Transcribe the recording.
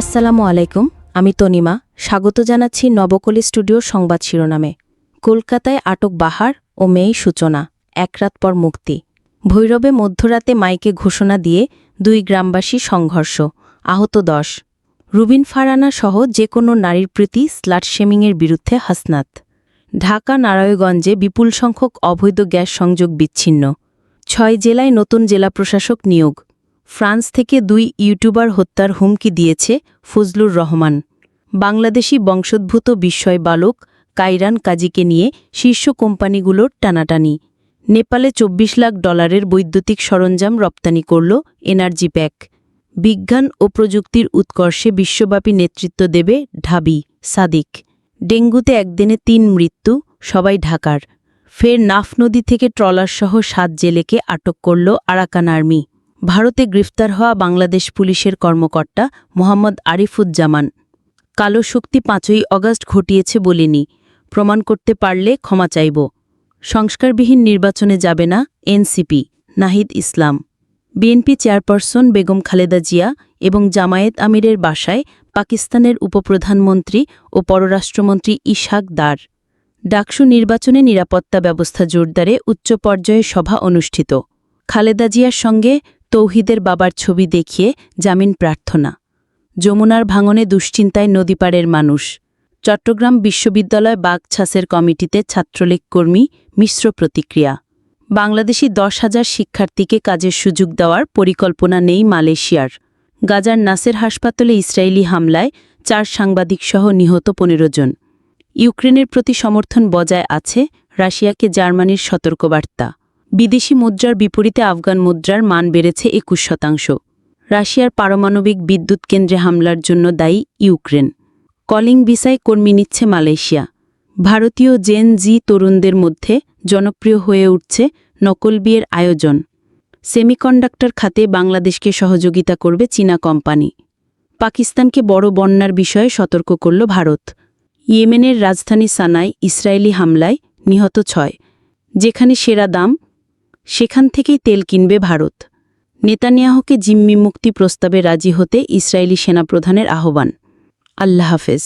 আসসালামু আলাইকুম, আমি তনিমা। স্বাগত জানাচ্ছি নবকলি স্টুডিওর সংবাদ শিরোনামে। কলকাতায় আটক বাহার ও মেয়ে সূচনা, এক রাত পর মুক্তি। ভৈরবে মধ্যরাতে মাইকে ঘোষণা দিয়ে দুই গ্রামবাসী সংঘর্ষ, আহত দশ। রুবিন ফারানা সহ যে কোনো নারীর প্রতি স্লাট শেমিংয়ের বিরুদ্ধে হাসনাত। ঢাকা নারায়ণগঞ্জে বিপুল সংখ্যক অবৈধ গ্যাস সংযোগ বিচ্ছিন্ন। ছয় জেলায় নতুন জেলা প্রশাসক নিয়োগ। ফ্রান্স থেকে দুই ইউটিউবার হত্যার হুমকি দিয়েছে ফজলুর রহমান। বাংলাদেশি বংশোদ্ভূত বিস্ময় বালক কাইরান কাজীকে নিয়ে শীর্ষ কোম্পানিগুলোর টানাটানি। নেপালে ২৪ লাখ ডলারের বৈদ্যুতিক সরঞ্জাম রপ্তানি করল এনার্জি প্যাক। বিজ্ঞান ও প্রযুক্তির উৎকর্ষে বিশ্বব্যাপী নেতৃত্ব দেবে ঢাবি, সাদিক। ডেঙ্গুতে একদিনে তিন মৃত্যু, সবাই ঢাকার। ফের নাফ নদী থেকে ট্রলারসহ সাত জেলেকে আটক করল আরাকান আর্মি। ভারতে গ্রেফতার হওয়া বাংলাদেশ পুলিশের কর্মকর্তা মোহাম্মদ আরিফুজ্জামান। কালো শক্তি পাঁচই অগাস্ট ঘটিয়েছে বলিনি। প্রমাণ করতে পারলে ক্ষমা চাইব। সংস্কারবিহীন নির্বাচনে যাবে না NCP, Nahid Islam. BNP chairperson Begum Khaleda Zia এবং জামায়েত আমিরের বাসায় পাকিস্তানের উপপ্রধানমন্ত্রী ও পররাষ্ট্রমন্ত্রী ইশাক দার। ডাকসু নির্বাচনে নিরাপত্তা ব্যবস্থা জোরদারে উচ্চ পর্যায়ে সভা অনুষ্ঠিত। খালেদা জিয়ার সঙ্গে তৌহিদের বাবার ছবি দেখিয়ে জামিন প্রার্থনা। যমুনার ভাঙনে দুশ্চিন্তায় নদীপাড়ের মানুষ। চট্টগ্রাম বিশ্ববিদ্যালয় বাগছাসের কমিটিতে ছাত্রলীগ কর্মী মিশ্র প্রতিক্রিয়া। বাংলাদেশি দশ হাজার শিক্ষার্থীকে কাজের সুযোগ দেওয়ার পরিকল্পনা নেই মালয়েশিয়ার। গাজার নাসের হাসপাতালে ইসরায়েলি হামলায় চার সাংবাদিকসহ নিহত পনেরো জন। ইউক্রেনের প্রতি সমর্থন বজায় আছে রাশিয়াকে জার্মানির সতর্কবার্তা। বিদেশি মুদ্রার বিপরীতে আফগান মুদ্রার মান বেড়েছে একুশ শতাংশ। রাশিয়ার পারমাণবিক বিদ্যুৎ কেন্দ্রে হামলার জন্য দায়ী ইউক্রেন। কলিং ভিসায় কর্মী নিচ্ছে মালয়েশিয়া। ভারতীয় জেন জি তরুণদের মধ্যে জনপ্রিয় হয়ে উঠছে নকল বিয়ের আয়োজন। সেমিকন্ডাক্টর খাতে বাংলাদেশকে সহযোগিতা করবে চীনা কোম্পানি। পাকিস্তানকে বড় বন্যার বিষয়ে সতর্ক করল ভারত। ইয়েমেনের রাজধানী সানায় ইসরায়েলি হামলায় নিহত ছয়। যেখানে সেরা দাম সেখান থেকেই তেল কিনবে ভারত। নেতানিয়াহকে জিম্মি মুক্তি প্রস্তাবে রাজি হতে ইসরায়েলি সেনাপ্রধানের আহ্বান। আল্লাহ হাফেজ।